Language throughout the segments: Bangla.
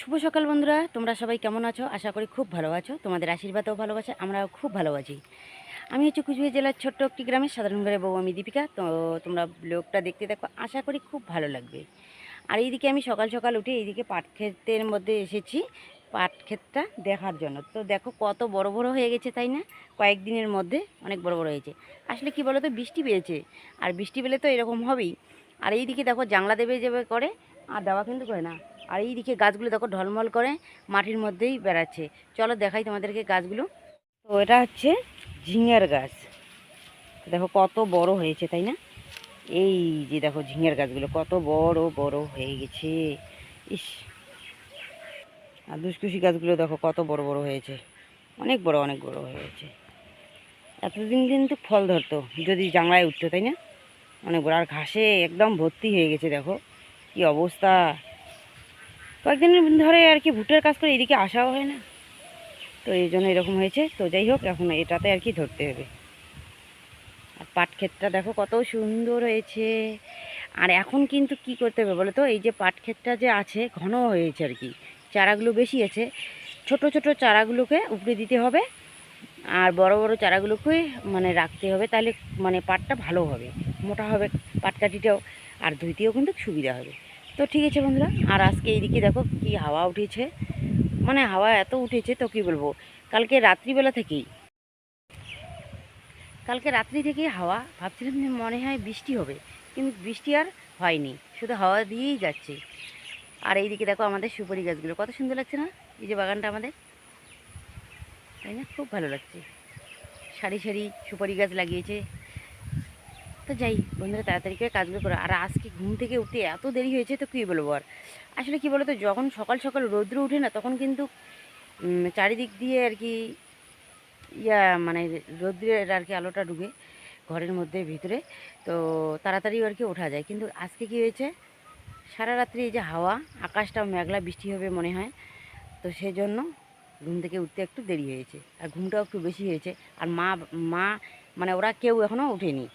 শুভ সকাল বন্ধুরা, তোমরা সবাই কেমন আছো? আশা করি খুব ভালো আছো। তোমাদের আশীর্বাদও ভালোবাসা আমরাও খুব ভালো আছি। আমি হচ্ছে কুচবিহার জেলার ছোট্ট একটি গ্রামের সাধারণ ঘরে বউ, আমি দীপিকা। তো তোমরা ব্লগটা দেখতে দেখো আশা করি খুব ভালো লাগবে। আর এইদিকে আমি সকাল সকাল উঠে এইদিকে পাট ক্ষেতের মধ্যে এসেছি, পাট ক্ষেতটা দেখার জন্য। তো দেখো কত বড় বড় হয়ে গেছে, তাই না? কয়েকদিনের মধ্যে অনেক বড় বড় হয়েছে। আসলে কি বলো তো বৃষ্টি পেয়েছে। আর বৃষ্টি পেলে তো এরকম হবেই। আর এইদিকে দেখো জাংলা দেবে যাবে করে, আর দেওয়া কিন্তু করে না। আর এইদিকে গাছগুলো দেখো ঢলমল করে মাটির মধ্যেই বেড়াচ্ছে। চলো দেখাই তোমাদেরকে গাছগুলো। তো এটা হচ্ছে ঝিঙের গাছ। দেখো কত বড় হয়েছে, তাই না? এই যে দেখো ঝিঙের গাছগুলো কত বড় বড় হয়ে গেছে। ইস। আর দুষ্কুশি গাছগুলো দেখো কত বড় বড় হয়েছে। অনেক বড় অনেক বড় হয়েছে এতদিন কিন্তু ফল ধরতো, যদি জাংলায় উঠতো, তাই না? অনেক বড়। আর ঘাসে একদম ভর্তি হয়ে গেছে, দেখো। কি অবস্থা। কয়েকদিন ধরে আর কি ভুট্টার কাজ করে এদিকে আসাও হয় না। তো এই জন্য এরকম হয়েছে। তো যাই হোক, এখন এটাতে আর কি ধরতে হবে। আর পাট ক্ষেতটা দেখো কত সুন্দর হয়েছে। আর এখন কিন্তু কি করতে হবে বলো তো? এই যে পাট ক্ষেতটা যে আছে, ঘন হয়েছে আর কি। চারাগুলো বেশি আছে। ছোট ছোট চারাগুলোকে উপরে দিতে হবে। আর বড় বড় চারাগুলোকে মানে রাখতে হবে। তাহলে মানে পাটটা ভালো হবে। মোটা হবে পাটকাঠিটাও আর ধুইতেও কিন্তু সুবিধা হবে। তো ঠিক আছে বন্ধুরা, আর আজকে এইদিকে দেখো কি হাওয়া উঠেছে। মানে হাওয়া এত উঠেছে তো কি বলব, কালকে রাত্রিবেলা থেকেই। কালকে রাত্রি থেকেই হাওয়া, ভাবছিলাম যে মনে হয় বৃষ্টি হবে, কিন্তু বৃষ্টি আর হয়নি, শুধু হাওয়া দিয়েই যাচ্ছে। আর এইদিকে দেখো আমাদের সুপারি গাছগুলো, কত সুন্দর লাগছে না? এই যে বাগানটা আমাদের। তাই না? খুব ভালো লাগছে। সারি সারি সুপারি গাছ লাগিয়েছে। তো যাই বন্ধুরা, তাড়াতাড়ি করে কাজগুলো করো। আর আজকে ঘুম থেকে উঠতে এত দেরি হয়েছে, তো কী বলব আর আসলে কী বলো তো যখন সকাল সকাল রৌদ্র উঠে না, তখন কিন্তু চারিদিক দিয়ে আর কি ইয়া মানে রৌদ্রের আর কি আলোটা ঢুকে ঘরের মধ্যে, ভিতরে। তো তাড়াতাড়ি আর কি ওঠা যায়। কিন্তু আজকে কি হয়েছে, সারা রাত্রি এই যে হাওয়া আকাশটা মেঘলা, বৃষ্টি হবে মনে হয়। তো সেই জন্য ঘুম থেকে উঠতে একটু দেরি হয়েছে। আর ঘুমটাও একটু বেশি হয়েছে। আর মা মা মানে ওরা কেউ এখনও ওঠেনি।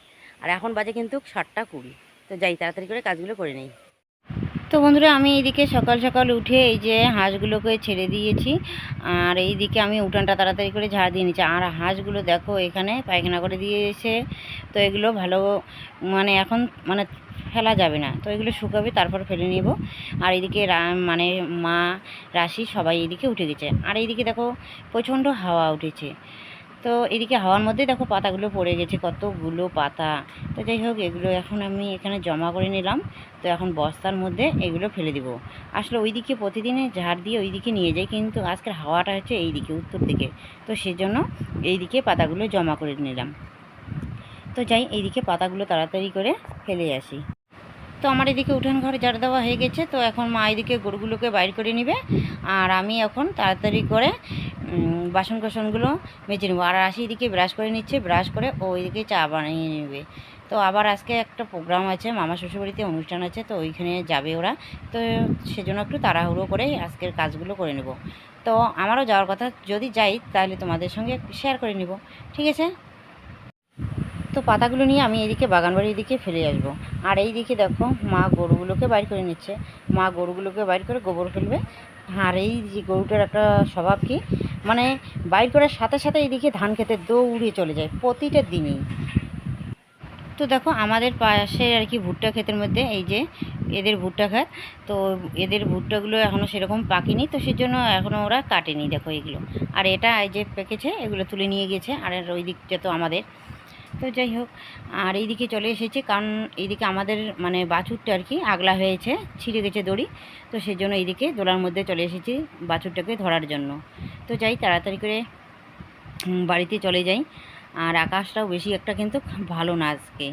আর এখন বাজে কিন্তু সাতটা কুড়ি। তো যাই, তাড়াতাড়ি করে কাজগুলো করে নেই। তো বন্ধুরা, আমি এইদিকে সকাল সকাল উঠে এই যে হাঁসগুলোকে ছেড়ে দিয়েছি, আর এইদিকে আমি উঠানটা তাড়াতাড়ি করে ঝাড় দিয়ে নিচ্ছি। আর হাঁসগুলো দেখো, এখানে পায়খানা করে দিয়েছে। তো এগুলো ভালো মানে এখন মানে ফেলা যাবে না। তো এগুলো শুকাবে, তারপর ফেলে নেব। আর এইদিকে রা- মানে মা, রাশি সবাই এইদিকে উঠে গেছে। আর এইদিকে দেখো, প্রচণ্ড হাওয়া উঠেছে। তো এদিকে হাওয়ার মধ্যে দেখো পাতাগুলো পড়ে গেছে, কতগুলো পাতা। তো যাই হোক, এগুলো এখন আমি এখানে জমা করে নিলাম। তো এখন বস্তার মধ্যে এগুলো ফেলে দিব। আসলে ওইদিকে প্রতিদিনে ঝাড় দিয়ে ওইদিকে নিয়ে যাই, কিন্তু আজকের হাওয়াটা হচ্ছে এই দিকে উত্তর দিকে। তো সেজন্য এইদিকে পাতাগুলো জমা করে নিলাম। তো যাই, এইদিকে পাতাগুলো তাড়াতাড়ি করে ফেলে আসি। তো আমার এদিকে উঠান ঘরে ঝাড় দেওয়া হয়ে গেছে। তো এখন মা এদিকে গরুগুলোকে বাইর করে নেবে। আর আমি এখন তাড়াতাড়ি করে বাসন কোসনগুলো মেজে নেব। আর আসি এদিকে ব্রাশ করে নিচ্ছে, ব্রাশ করে ও ওইদিকে চা বানিয়ে নেবে। তো আবার আজকে একটা প্রোগ্রাম আছে, মামা শ্বশুরবাড়িতে অনুষ্ঠান আছে, তো ওইখানে যাবে ওরা। তো সেজন্য একটু তাড়াহুড়ো করে আজকের কাজগুলো করে নেব। তো আমারও যাওয়ার কথা, যদি যাই তাহলে তোমাদের সঙ্গে শেয়ার করে নেব। ঠিক আছে? তো পাতাগুলো নিয়ে আমি এদিকে বাগানবাড়ির দিকে ফেলে আসব। আর এই দিকে দেখো, মা গরুগুলোকে বাইর করে নিচ্ছে। মা গরুগুলোকে বাইর করে গোবর ফেলবে। আর এই যে গরুটার একটা স্বভাব কি? মানে বাইর করার সাথে সাথে এইদিকে ধান খেতে দৌড়ে চলে যায়, প্রতিটা দিনই। তো দেখো, আমাদের পাশে আর কি ভুট্টা ক্ষেতের মধ্যে, এই যে এদের ভুট্টা খাত তো এদের ভুট্টাগুলো এখনও সেরকম পাকেনি, তো সেজন্য এখনও ওরা কাটেনি, দেখো এগুলো। আর এটা এই যে পেকেছে, এগুলো তুলে নিয়ে গেছে, আর ওই দিকটা তো আমাদের। তো যাই হোক, আর এইদিকে চলে এসেছে, কারণ এইদিকে আমাদের মানে বাছুরটা আর কি আগলা হয়েছে, ছিঁড়ে গেছে দড়ি, তো সেই জন্য এইদিকে দোলার মধ্যে চলে এসেছি বাছুরটাকে ধরার জন্য। তো যাই, তাড়াতাড়ি করে বাড়িতে চলে যাই। আর আকাশটাও বেশি একটা কিন্তু ভালো না আজকে।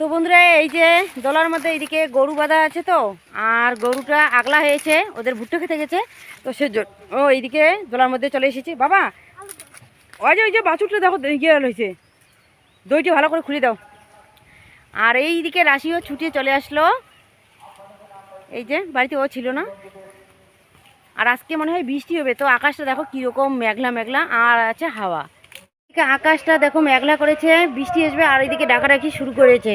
তো বন্ধুরা, এই যে দোলার মধ্যে এইদিকে গরু বাঁধা আছে তো, আর গরুটা আগলা হয়েছে, ওদের ভুট্টো খেতে গেছে। তো সে ও এইদিকে দোলার মধ্যে চলে এসেছি। বাবা, ওই যে ওই যে বাছুরটা দেখো গিয়ে হয়েছে। দইটি ভালো করে খুলে দাও। আর এই দিকে রাশিও ছুটিয়ে চলে আসলো। এই যে, বাড়িতে ও ছিল না। আর আজকে মনে হয় বৃষ্টি হবে, তো আকাশটা দেখো কীরকম মেঘলা মেঘলা আর আছে হাওয়া। আকাশটা দেখো মেঘলা করেছে, বৃষ্টি আসবে আর এইদিকে ডাকাডাকি শুরু করেছে।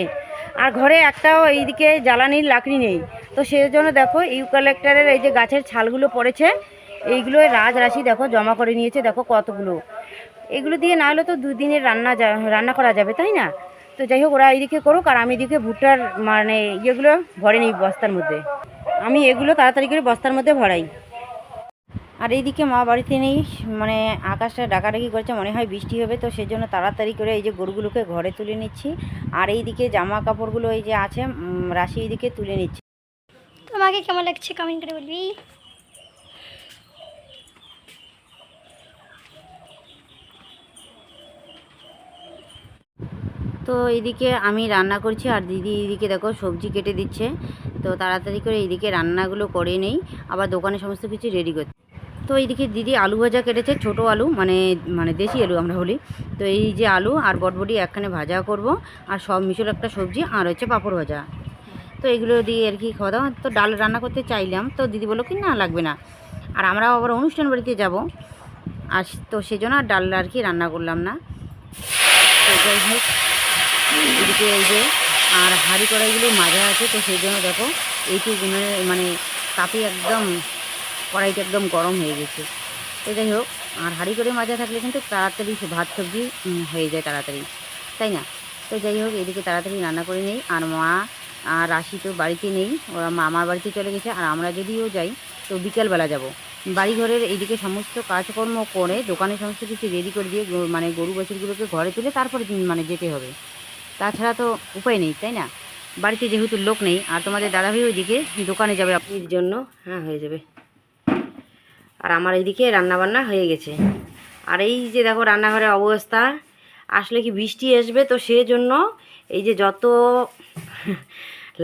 আর ঘরে একটাও এইদিকে জ্বালানির লাকড়ি নেই। তো সেই জন্য দেখো ইউক্যালেক্টারের এই যে গাছের ছালগুলো পড়েছে, এইগুলো রাজরাশি দেখো জমা করে নিয়েছে, দেখো কতগুলো। এগুলো দিয়ে না হলে তো দুদিনের রান্না রান্না করা যাবে, তাই না? তো যাই হোক, ওরা এইদিকে করুক আর আমি এদিকে ভুট্টার মানে ইয়েগুলো ভরে নিই বস্তার মধ্যে। আমি এগুলো তাড়াতাড়ি করে বস্তার মধ্যে ভরাই। আর এইদিকে মা বাড়িতে নেই মানে আকাশটা ডাকাডাকি করছে মনে হয় বৃষ্টি হবে তো সেই জন্য তাড়াতাড়ি করে এই যে গরুগুলোকে ঘরে তুলে নিচ্ছি। আর এইদিকে জামা কাপড়গুলো এই যে আছে রাশি এইদিকে তুলে নিচ্ছি। তোমাকে কেমন লাগছে কমেন্ট করে বলবি? তো এইদিকে আমি রান্না করছি আর দিদি এইদিকে দেখো সবজি কেটে দিচ্ছে তো তাড়াতাড়ি করে এইদিকে রান্নাগুলো করে নেই আবার দোকানে সমস্ত কিছু রেডি করতে তো এইদিকে দিদি আলু ভাজা কেটেছে, ছোট আলু মানে মানে দেশি আলু আমরা বলি। তো এই যে আলু আর বটবটি একখানে ভাজা করব, আর সব মিশল একটা সবজি, আর হচ্ছে পাঁপড় ভাজা। তো এগুলো দিয়ে আর কি খাওয়া দাওয়া, তো ডাল রান্না করতে চাইলাম, তো দিদি বলল কি না লাগবে না। আর আমরাও আবার অনুষ্ঠান বাড়িতে যাব, আর তো সেজন্য আর ডাল আর কি রান্না করলাম না। তো এদিকে এই যে, আর হাঁড়ি কড়াইগুলো মাজা আছে, তো সেই জন্য দেখো, এইটুকু মানে তাপে একদম কড়াইটা একদম গরম হয়ে গেছে। তো যাই হোক, আর হাঁড়ি করে মাজা থাকলে কিন্তু তাড়াতাড়ি ভাত, সবজি হয়ে যায় তাড়াতাড়ি। তাই না? তো যাই হোক, এদিকে তাড়াতাড়ি রান্না করে নেই। আর মা আর রাশি তো বাড়িতে নেই, ওরা মামার বাড়িতে চলে গেছে। আর আমরা যদিও যাই, তো বিকেলবেলা যাব। বাড়িঘরের এইদিকে সমস্ত কাজকর্ম করে, দোকানে সমস্ত কিছু রেডি করে দিয়ে মানে গরু বাছুরগুলোকে ঘরে তুলে তারপরে মানে যেতে হবে। তাছাড়া তো উপায় নেই, তাই না? বাড়িতে যেহেতু লোক নেই, আর তোমাদের দাদাভাই ওইদিকে দোকানে যাবে আপনির জন্য হ্যাঁ হয়ে যাবে। আর আমার এইদিকে রান্নাবান্না হয়ে গেছে। আর এই যে দেখো রান্নাঘরের অবস্থা, আসলে কি বৃষ্টি আসবে তো সেজন্য এই যে যত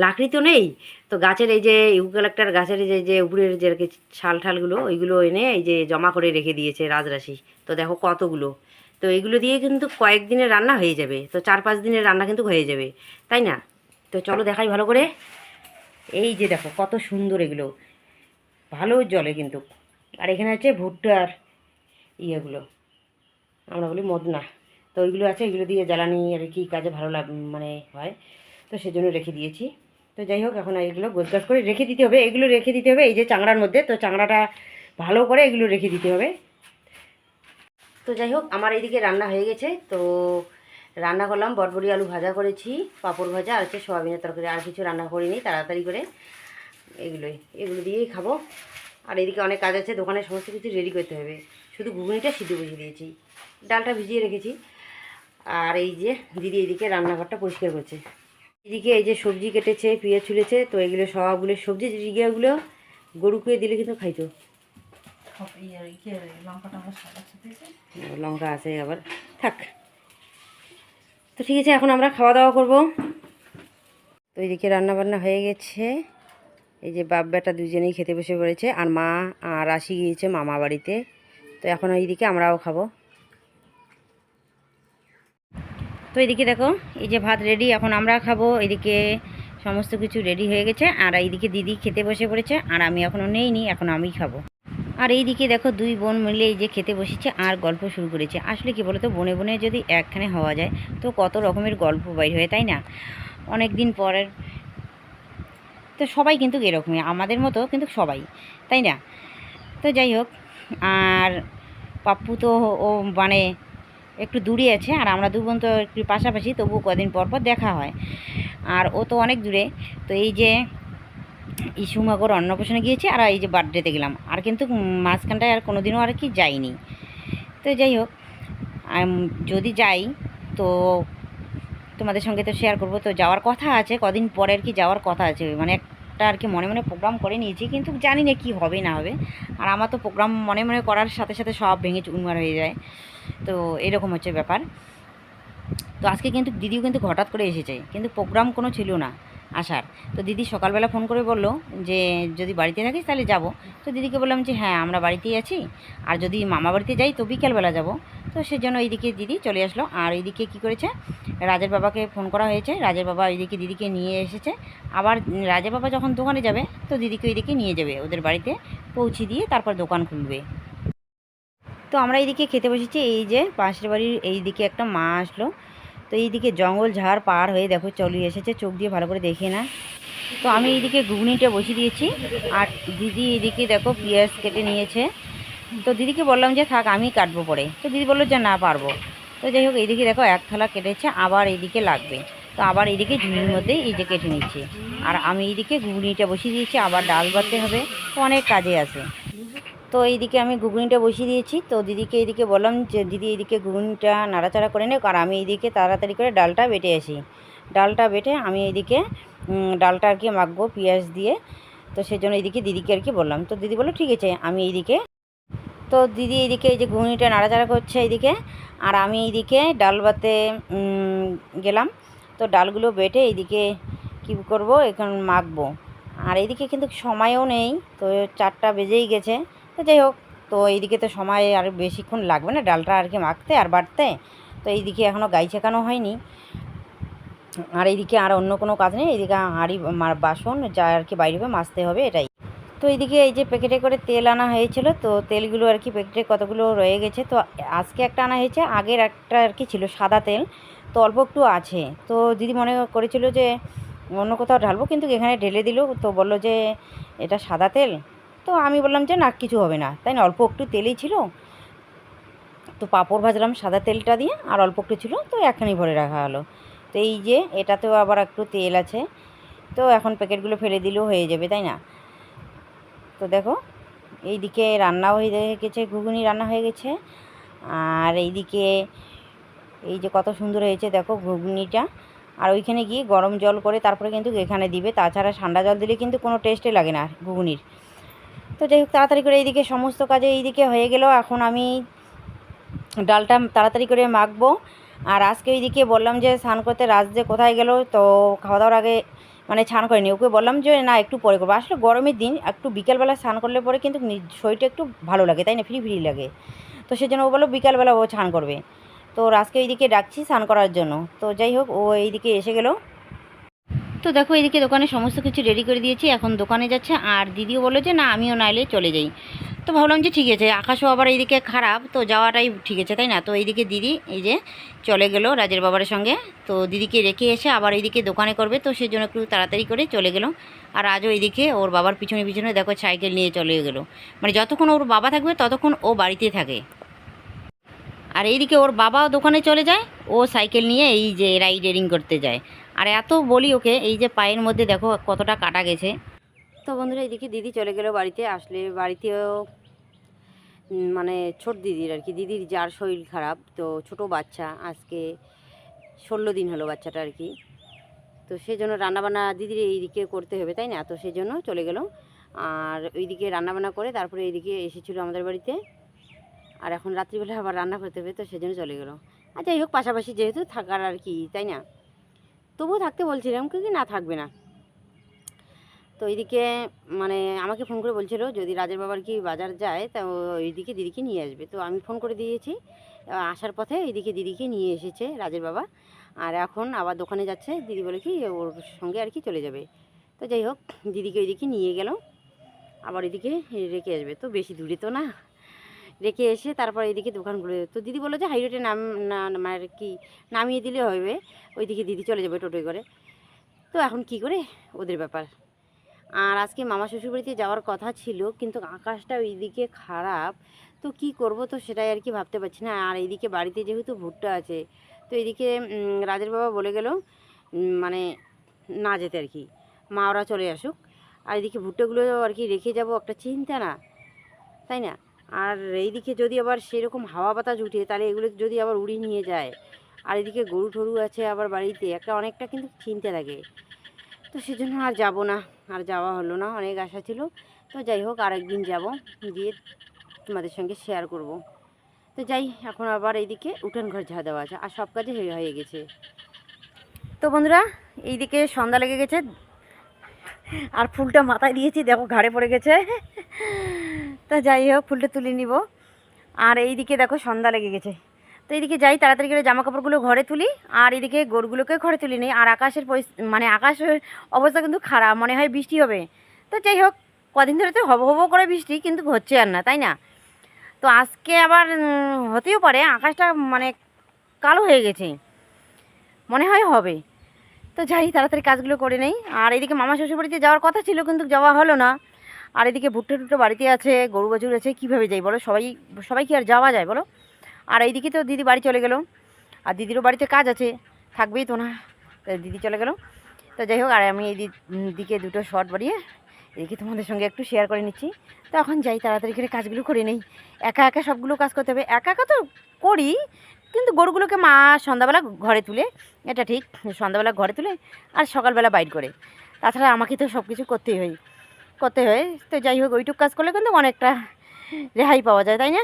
লাকড়ি তো নেই, তো গাছের এই যে ইউক্যালেক্টার গাছের এই যে যে উপরের যে ছাল ঠালগুলো, ওইগুলো এনে এই যে জমা করে রেখে দিয়েছে রাজরাশি। তো দেখো কতগুলো। তো এগুলো দিয়ে কিন্তু কয়েকদিনের রান্না হয়ে যাবে, তো চার পাঁচ দিনের রান্না কিন্তু হয়ে যাবে, তাই না? তো চলো দেখাই ভালো করে। এই যে দেখো কত সুন্দর এগুলো। ভালো জলে কিন্তু আর এখানে আছে ভুট্টার ইয়েগুলো। আমরা বলি মদনা। তো ওইগুলো আছে এগুলো দিয়ে জ্বালানি আর কি কাজে ভালো লাগ মানে হয়। তো সেজন্য রেখে দিয়েছি। তো যাই হোক, এখন এগুলো গোছগাছ করে রেখে দিতে হবে। এগুলো রেখে দিতে হবে এই যে চাংড়ার মধ্যে। তো চাংড়াটা ভালো করে এগুলো রেখে দিতে হবে। তো যাই হোক, আমার এইদিকে রান্না হয়ে গেছে। তো রান্না করলাম, বটবড়ি আলু ভাজা করেছি, পাঁপড় ভাজা, আর হচ্ছে সোয়াবিনের তরকারি। আর কিছু রান্না করিনি, তাড়াতাড়ি করে এগুলোই। এগুলো দিয়েই খাব। আর এদিকে অনেক কাজ আছে দোকানে সমস্ত কিছু রেডি করতে হবে। শুধু ঘুগনিটা সিদ্ধ বসিয়ে দিয়েছি। ডালটা ভিজিয়ে রেখেছি। আর এই যে দিদি এদিকে রান্নাঘরটা পরিষ্কার করছে। এদিকে এই যে সবজি কেটেছে পেঁয়াজ ছুলেছে তো এগুলো সবগুলো সবজি জিগিয়াগুলো গরুকে দিলে কিন্তু খাইতো। লঙ্কা আছে আবার থাক। তো ঠিক আছে এখন আমরা খাওয়া দাওয়া করব। তো এদিকে রান্না বান্না হয়ে গেছে। এই যে বাপ বেটা দুজনেই খেতে বসে পড়েছে আর মা আর আসি গিয়েছে মামা বাড়িতে। তো এখন এইদিকে আমরাও খাব। তো এইদিকে দেখো, এই যে ভাত রেডি এখন আমরা খাব। এদিকে সমস্ত কিছু রেডি হয়ে গেছে আর এইদিকে দিদি খেতে বসে পড়েছে আর আমি এখনও নেইনি, এখন আমি খাব। আর এইদিকে দেখো দুই বোন মিলে এই যে খেতে বসেছে আর গল্প শুরু করেছে। আসলে কি বলতো, বনে বনে যদি একখানে হওয়া যায়, তো কত রকমের গল্প বাইর হয়, তাই না? অনেক দিন পরের তো সবাই কিন্তু এরকমই, আমাদের মতো কিন্তু সবাই, তাই না? তো যাই হোক, আর পাপ্পু তো ও মানে একটু দূরে আছে, আর আমরা দু বোন তো একটু পাশাপাশি তবু কদিন পর পর দেখা হয়। আর ও তো অনেক দূরে, তো এই যে ইসুমাগর অন্নপ্রাশনে গিয়েছি, আর এই যে বার্থডেতে গেলাম। আর কিন্তু মাঝখানটায় আর কোনো দিনও আর কি যাইনি। তো যাই হোক যদি যাই, তো তোমাদের সঙ্গে তো শেয়ার করব। তো যাওয়ার কথা আছে, কদিন পরে আর কি যাওয়ার কথা আছে। মানে একটা আর কি মনে মনে প্রোগ্রাম করে নিয়েছি, কিন্তু জানি না কী হবে, না হবে। আর আমার তো প্রোগ্রাম মনে মনে করার সাথে সাথে সব ভেঙে চুনমার হয়ে যায়। তো এরকম হচ্ছে ব্যাপার। তো আজকে কিন্তু দিদিও কিন্তু হঠাৎ করে এসেছে। কিন্তু প্রোগ্রাম কোনো ছিল না। আসার। তো দিদি সকালবেলা ফোন করে বলল যে, যদি বাড়িতে থাকিস তাহলে যাব। তো দিদিকে বললাম যে হ্যাঁ আমরা বাড়িতেই আছি। আর যদি মামা বাড়িতে যাই তো বিকেলবেলা যাব। তো সেজন্য এইদিকে দিদি চলে আসলো। আর এইদিকে কি করেছে, রাজের বাবাকে ফোন করা হয়েছে। রাজের বাবা এইদিকে দিদিকে নিয়ে এসেছে। আবার রাজের বাবা যখন দোকানে যাবে, তো দিদিকে ওইদিকে নিয়ে যাবে। ওদের বাড়িতে পৌঁছে দিয়ে তারপর দোকান খুলবে। তো আমরা এইদিকে খেতে বসেছি। এই যে পাশের বাড়ির এইদিকে একটা মা আসলো। তো এইদিকে জঙ্গল ঝাড় পার হয়ে দেখো চলে এসেছে, চোখ দিয়ে ভালো করে দেখে না। তো আমি এইদিকে ঘুগনিটা বসিয়ে দিয়েছি, আর দিদি এদিকে দেখো পেঁয়াজ কেটে নিয়েছে। তো দিদিকে বললাম যে থাক আমি কাটবো পরে। তো দিদি বলল যে না, পারব। তো যাই হোক, এইদিকে দেখো এক থালা কেটেছে, আবার এইদিকে লাগবে। তো আবার এইদিকে ঝুড়ির মধ্যে এই যে কেটে নিচ্ছি। আর আমি এইদিকে ঘুগনিটা বসিয়ে দিয়েছি, আবার ডাল বাড়তে হবে। তো অনেক কাজে আছে। তো এইদিকে আমি ঘুগনিটা বসিয়ে দিয়েছি। তো দিদিকে এইদিকে বললাম যে, দিদি এইদিকে ঘুগনিটা নাড়াচাড়া করে নেও আর আমি এইদিকে তাড়াতাড়ি করে ডালটা বেটে আসি। ডালটা বেটে আমি এইদিকে ডালটা আর কি মাখবো পেঁয়াজ দিয়ে। তো সেই জন্য এইদিকে দিদিকে আর কি বললাম। তো দিদি বলল, ঠিক আছে, আমি এইদিকে। তো দিদি এইদিকে এই যে ঘুগনিটা নাড়াচাড়া করছে এইদিকে। আর আমি এইদিকে ডাল বাতে গেলাম। তো ডালগুলো বেটে এইদিকে কী করব? এখন মাখবো। আর এইদিকে কিন্তু সময়ও নেই। তো চারটা বেজেই গেছে। তো যাই হোক, তো এইদিকে তো সময় আর বেশিক্ষণ লাগবে না, ডালটা আর কি মাখতে আর বাটতে। তো এইদিকে এখনও গাই ছেঁকানো হয়নি। আর এইদিকে আর অন্য কোনো কাজ নেই, এইদিকে হাঁড়ি বাসন যা আর কি বাইরে মাজতে হবে, এটাই। তো এইদিকে এই যে প্যাকেটে করে তেল আনা হয়েছিল, তো তেলগুলো আর কি প্যাকেটে কতগুলো রয়ে গেছে, তো আজকে একটা আনা হয়েছে, আগের একটা আর কি ছিল সাদা তেল, তো অল্প একটু আছে। তো দিদি মনে করেছিল যে অন্য কোথাও ঢালবো, কিন্তু এখানে ঢেলে দিল, তো বলল যে এটা সাদা তেল তো আমি বললাম যে না, কিছু হবে না। তাই না, অল্প একটু তেলই ছিল। তো পাঁপড় ভাজলাম সাদা তেলটা দিয়ে, আর অল্প একটু ছিল, তো এখানেই ভরে রাখা হলো। তো এই যে, এটাতেও আবার একটু তেল আছে। তো এখন প্যাকেটগুলো ফেলে দিলেও হয়ে যাবে, তাই না? তো দেখো, এইদিকে রান্নাও হয়ে গেছে, ঘুগনি রান্না হয়ে গেছে। আর এইদিকে, এই যে কত সুন্দর হয়েছে, দেখো ঘুগনিটা। আর ওইখানে গিয়ে গরম জল করে তারপরে কিন্তু এখানে দিবে। তাছাড়া ঠান্ডা জল দিলে কিন্তু কোনো টেস্টে লাগে না ঘুগনির। তো যাই হোক, তাড়াতাড়ি করে এইদিকে সমস্ত কাজে এইদিকে হয়ে গেল। এখন আমি ডালটা তাড়াতাড়ি করে মাখবো। আর আজকে ওইদিকে বললাম যে স্নান করতে রাজ যে কোথায় গেল, তো খাওয়া দাওয়ার আগে মানে স্নান করেনি ওকে বললাম যে, না, একটু পরে করব। আসলে গরমের দিন একটু বিকালবেলা স্নান করলে পরে কিন্তু শরীরটা একটু ভালো লাগে, তাই না? ফ্রি ফ্রি লাগে। তো সেজন্য ও বলল বিকালবেলা ও স্নান করবে। তো রাজকে এইদিকে ডাকছি স্নান করার জন্য। তো যাই হোক, ও এইদিকে এসে গেল। তো দেখো এদিকে দোকানে সমস্ত কিছু রেডি করে দিয়েছি, এখন দোকানে যাচ্ছে। আর দিদিও বলল যে, না, আমিও নাইলে চলে যাই। তো ভাবলাম যে, ঠিক আছে, আকাশও আবার এইদিকে খারাপ, তো যাওয়াটাই ঠিক আছে, তাই না? তো এইদিকে দিদি এই যে চলে গেল রাজের বাবার সঙ্গে। তো দিদিকে রেখে এসে আবার এইদিকে দোকানে করবে, তো সেই জন্য একটু তাড়াতাড়ি করে চলে গেল। আর আজও এইদিকে ওর বাবার পিছনে পিছনে দেখো সাইকেল নিয়ে চলে গেল। মানে যতক্ষণ ওর বাবা থাকবে, ততক্ষণ ও বাড়িতে থাকে। আর এইদিকে ওর বাবাও দোকানে চলে যায়, ও সাইকেল নিয়ে এই যে রাইডেরিং করতে যায়। আর এত বলি ওকে, এই যে পায়ের মধ্যে দেখো কতটা কাটা গেছে। তো বন্ধুরা এইদিকে দিদি চলে গেল বাড়িতে, আসলে বাড়িতেও মানে ছোট দিদির আর কি, দিদির যার শরীর খারাপ, তো ছোট বাচ্চা, আজকে ষোলো দিন হলো বাচ্চাটা আর কি। তো সেই জন্য রান্নাবান্না দিদির এইদিকে করতে হবে, তাই না? তো সেই জন্য চলে গেল। আর ওইদিকে রান্নাবান্না করে তারপরে এইদিকে এসেছিল আমাদের বাড়িতে। আর এখন রাত্রিবেলা আবার রান্না করতে হবে, তো সেজন্য চলে গেলো। আর যাই হোক, পাশাপাশি যেহেতু থাকার আর কি, তাই না? তবুও থাকতে বলছিলাম কি কি না থাকবে না। তো এইদিকে মানে আমাকে ফোন করে বলছিল, যদি রাজের বাবার কি বাজার যায়, তা ওইদিকে দিদিকে নিয়ে আসবে। তো আমি ফোন করে দিয়েছি। আসার পথে এইদিকে দিদিকে নিয়ে এসেছে রাজের বাবা। আর এখন আবার দোকানে যাচ্ছে, দিদি বলে কি ওর সঙ্গে আর কি চলে যাবে। তো যাই হোক, দিদিকে ওইদিকে নিয়ে গেল। আবার এদিকে রেখে আসবে। তো বেশি দূরে তো না। রেখে এসে তারপর এইদিকে দোকানগুলো তো দিদি বলল যে হাইরোডে নাম, না আর কি নামিয়ে দিলে হবে। ওইদিকে দিদি চলে যাবে টোটোয় করে। তো এখন কি করে? ওদের ব্যাপার। আর আজকে মামা শ্বশুরবাড়িতে যাওয়ার কথা ছিল, কিন্তু আকাশটা ওইদিকে খারাপ। তো কি করব তো সেটাই আর কি ভাবতে পারছি না। আর এইদিকে বাড়িতে যেহেতু ভুট্টা আছে, তো এইদিকে রাজের বাবা বলে গেল মানে না যেতে আর কি। মা ওরা চলে আসুক। আর এদিকে ভুট্টাগুলো আর কি রেখে যাব, একটা চিন্তা না। তাই না? আর এইদিকে যদি আবার সেরকম হাওয়া বাতাস উঠে, তাহলে এগুলো যদি আবার উড়িয়ে নিয়ে যায়। আর এদিকে গরু টরু আছে আবার বাড়িতে, একটা অনেকটা কিন্তু চিন্তা লাগে। তো সেজন্য আর যাব না, আর যাওয়া হলো না, অনেক আশা ছিল। তো যাই হোক, আরেকদিন যাব, গিয়ে তোমাদের সঙ্গে শেয়ার করব। তো যাই, এখন আবার এইদিকে উঠান ঘর ঝাড় দেওয়া আছে, আর সব কাজে হয়ে গেছে। তো বন্ধুরা, এইদিকে সন্ধ্যা লেগে গেছে, আর ফুলটা মাথায় দিয়েছি, দেখো ঘাড়ে পড়ে গেছে। তা যাই হোক, ফুলটা তুলে নিব। আর এইদিকে দেখো সন্ধ্যা লেগে গেছে। তো এইদিকে যাই, তাড়াতাড়ি করে জামা কাপড়গুলো ঘরে তুলি, আর এদিকে গরুগুলোকে ঘরে তুলি নিই। আর আকাশের মানে আকাশের অবস্থা কিন্তু খারাপ, মনে হয় বৃষ্টি হবে। তো যাই হোক, কদিন ধরে তো হব হব করে বৃষ্টি, কিন্তু হচ্ছে আর না, তাই না? তো আজকে আবার হতেও পারে, আকাশটা মানে কালো হয়ে গেছে। মনে হয় হবে। তো যাই, তাড়াতাড়ি কাজগুলো করে নেই। আর এদিকে মামা শ্বশুর বাড়িতে যাওয়ার কথা ছিল, কিন্তু যাওয়া হলো না। আর এদিকে ভুট্টো টুট্টো বাড়িতে আছে, গরু বাছুর আছে কীভাবে যাই বলো? সবাই সবাই কি আর যাওয়া যায় বলো? আর এইদিকে তো দিদি বাড়ি চলে গেলো। আর দিদিরও বাড়িতে কাজ আছে, থাকবেই তো না? দিদি চলে গেলো। তো যাই হোক, আর আমি এই দিকে দুটো শর্ট বাড়িয়ে এদিকে তোমাদের সঙ্গে একটু শেয়ার করে নিচ্ছি। তো এখন যাই, তাড়াতাড়ি করে কাজগুলো করে নেই। একা একা সবগুলো কাজ করতে হবে। একা একা তো করি, কিন্তু গরুগুলোকে মা সন্ধ্যাবেলা ঘরে তুলে, এটা ঠিক, সন্ধ্যাবেলা ঘরে তুলে আর সকালবেলা বাইর করে। তাছাড়া আমাকে তো সব কিছু করতেই হয়। করতে হয়। তো যাই হোক, ওইটুক কাজ করলে কিন্তু অনেকটা রেহাই পাওয়া যায়, তাই না?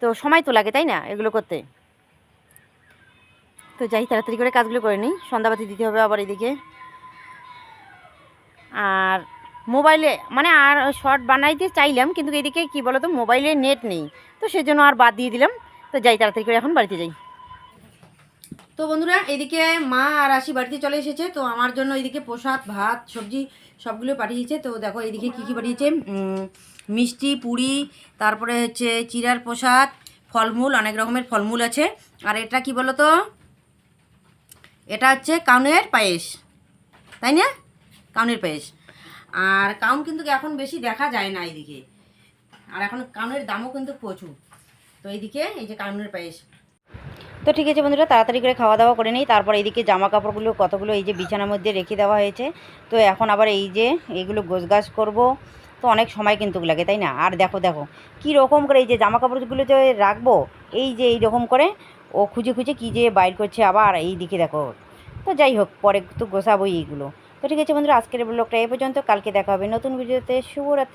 তো সময় তো লাগে, তাই না, এগুলো করতে? তো যাই, তাড়াতাড়ি করে কাজগুলো করে নিই। সন্ধ্যাবাতি দিতে হবে আবার এদিকে। আর মোবাইলে মানে আর শর্ট বানাইতে চাইলাম, কিন্তু এদিকে কি বলো তো মোবাইলে নেট নেই। তো সেজন্য আর বাদ দিয়ে দিলাম। তো যাই, তাড়াতাড়ি করে এখন বাড়িতে যাই। তো বন্ধুরা, এদিকে মা আর আশি বাড়িতে চলে এসেছে। তো আমার জন্য এদিকে প্রসাদ, ভাত, সবজি সবগুলো পাঠিয়েছে। তো দেখো এদিকে কী কী পাঠিয়েছে? মিষ্টি, পুরি, তারপরে হচ্ছে চিরার প্রসাদ, ফলমূল, অনেক রকমের ফলমূল আছে। আর এটা কি বলো তো এটা হচ্ছে কাউনের পায়েস। তাই না? কাউনের পায়েস। আর কাউন কিন্তু এখন বেশি দেখা যায় না এইদিকে আর এখন কাউনের দামও কিন্তু প্রচুর। তো এইদিকে এই যে কাউনের পায়েস। তো ঠিক আছে বন্ধুরা, তাড়াতাড়ি করে খাওয়া দাওয়া করে নিই। তারপর এইদিকে জামা কাপড়গুলো কতগুলো এই যে বিছানার মধ্যে রেখে দেওয়া হয়েছে। তো এখন আবার এই যে এইগুলো গোছগাছ করব। তো অনেক সময় কিন্তু লাগে, তাই না? আর দেখো দেখো, কি রকম করে এই যে জামা কাপড়গুলো যে রাখব, এই যে এই রকম করে ও খুঁজে খুঁজে কী যে বাইর করছে আবার এই দিকে দেখো। তো যাই হোক, পরে তো গোছাবোই এইগুলো। তো ঠিক আছে বন্ধুরা, আজকের ব্লগটা এই পর্যন্ত। কালকে দেখা হবে নতুন ভিডিওতে। শুভরাত্রি।